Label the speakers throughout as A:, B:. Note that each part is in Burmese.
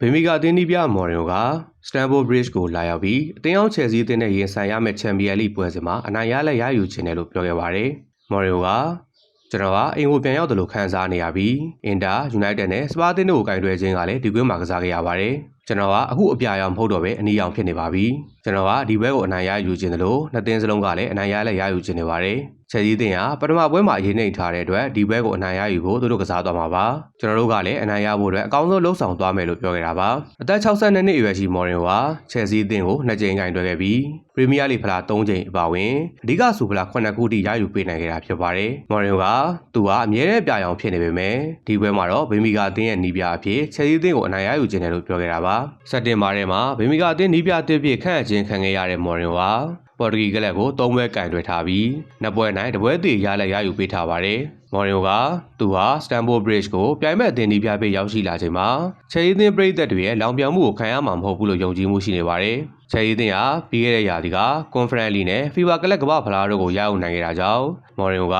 A: ဗေမီဂါအသင်းနီးပြမော်ရီယိုကစတန်ဖို့ဘရစ်ကိုလာရောက်ပြီးအသင်းအောင်ချယ်ဆီအသင်းနဲ့ရင်ဆိုင်ရမယ့်ချန်ပီယံလိပွဲစဉ်မှာအနိုင်ရလက်ရယူခြင်းတယ်လို့ပြောခဲ့ပါတယ်။မော်ရီယိုကကျွန်တော်ကအိမ်ကိုပြန်ရောက်တယ်လို့ခံစားနေရပြီးအင်တာယူနိုက်တက်နဲ့စပါးအသင်းတို့ကိုကင်တွယ်ခြင်းကလည်းဒီကွင်းမှာကစားခဲ့ရပါတယ်။ ကျွန်တော်ကအခုအပြာရောင်မဟုတ်တော့ပဲအနီရောင်ဖြစ်နေပါပြီ။ကျွန်တော်ကဒီဘဲကိုအနိုင်ရယူခြင်းတယ်လို့နှစ်သင်းစလုံးကလည်းအနိုင်ရလက်ရယူခြင်းနေပါတယ်။ချယ်ဆီအသင်းကပထမပွဲမှာအရေးနှိမ်ထားတဲ့အတွက်ဒီဘဲကိုအနိုင်ရယူဖို့သူတို့ကစားသွားမှာပါ။ကျွန်တော်တို့ကလည်းအနိုင်ရဖို့အတွက်အကောင်းဆုံးလှုပ်ဆောင်သွားမယ်လို့ပြောခဲ့တာပါ။အသက်62နှစ်အရွယ်ရှိမော်ရင်ကချယ်ဆီအသင်းကိုနှစ်ကြိမ်ကင်တွယ်ခဲ့ပြီးပရီးမီးယားလိဖလား3ကြိမ်အပါအဝင်အဓိကဆူဖလား9ခုထိရယူပေးနိုင်ခဲ့တာဖြစ်ပါတယ်။မော်ရင်ကသူကအမြဲတမ်းပြာရောင်ဖြစ်နေပေမဲ့ဒီပွဲမှာတော့ဗေမီဂါအသင်းရဲ့နီးပြအဖြစ်ချယ်ဆီအသင်းကိုအနိုင်ရယူခြင်းတယ်လို့ပြောခဲ့တာပါ။စက်တင်ဘာထဲမှာဗေမီဂါအသင်းနီးပြအသစ်ဖြစ်ခန့်အပ်ခြင်းခံခဲ့ရတဲ့မော်ရင်ကပေါ်တူဂီကလပ်ကို၃ပွဲကင်တွယ်ထားပြီးနှစ်ပွဲနိုင်တစ်ပွဲတည်ရလက်ရယူပေးထားပါတယ်။မော်ရီယိုကသူဟာစတန်ဖို့ဘရစ်ကိုပြိုင်မဲ့အသင်းဒီပြပေးရောက်ရှိလာချိန်မှာချယ်ရီသင်းပရိသတ်တွေရဲ့လောင်ပြောင်မှုကိုခံရမှာမဟုတ်ဘူးလို့ယုံကြည်မှုရှိနေပါတယ်။ချယ်ရီသင်းဟာပြီးခဲ့တဲ့ရာသီကကွန်ဖရင့်လီနဲ့ဖီဗာကလပ်ကမ္ဘာဖလားတို့ကိုရယူနိုင်ခဲ့တာကြောင့်မော်ရီယိုက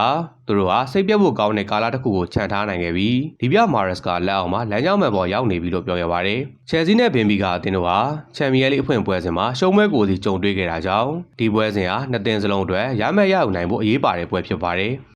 A: သူတို့ဟာစိတ်ပြတ်ဖို့ကောင်းတဲ့ကာလတစ်ခုကိုခြံထားနိုင်ခဲ့ပြီးဒီပြမာရက်စ်ကလက်အောင်မှာလမ်းကြောင်းမှန်ပေါ်ရောက်နေပြီလို့ပြောခဲ့ပါတယ်။ချယ်ဆီနဲ့ဘင်ဘီကအသင်းတို့ဟာချန်ပီယံလိအဖွင့်ပွဲစဉ်မှာရှုံးမဲ့ကိုစီကြုံတွေ့ခဲ့တာကြောင့်ဒီပွဲစဉ်ဟာနှစ်သင်းစလုံးအတွက်ရမယ့်ရယူနိုင်ဖို့အရေးပါတဲ့ပွဲဖြစ်ပါတယ်။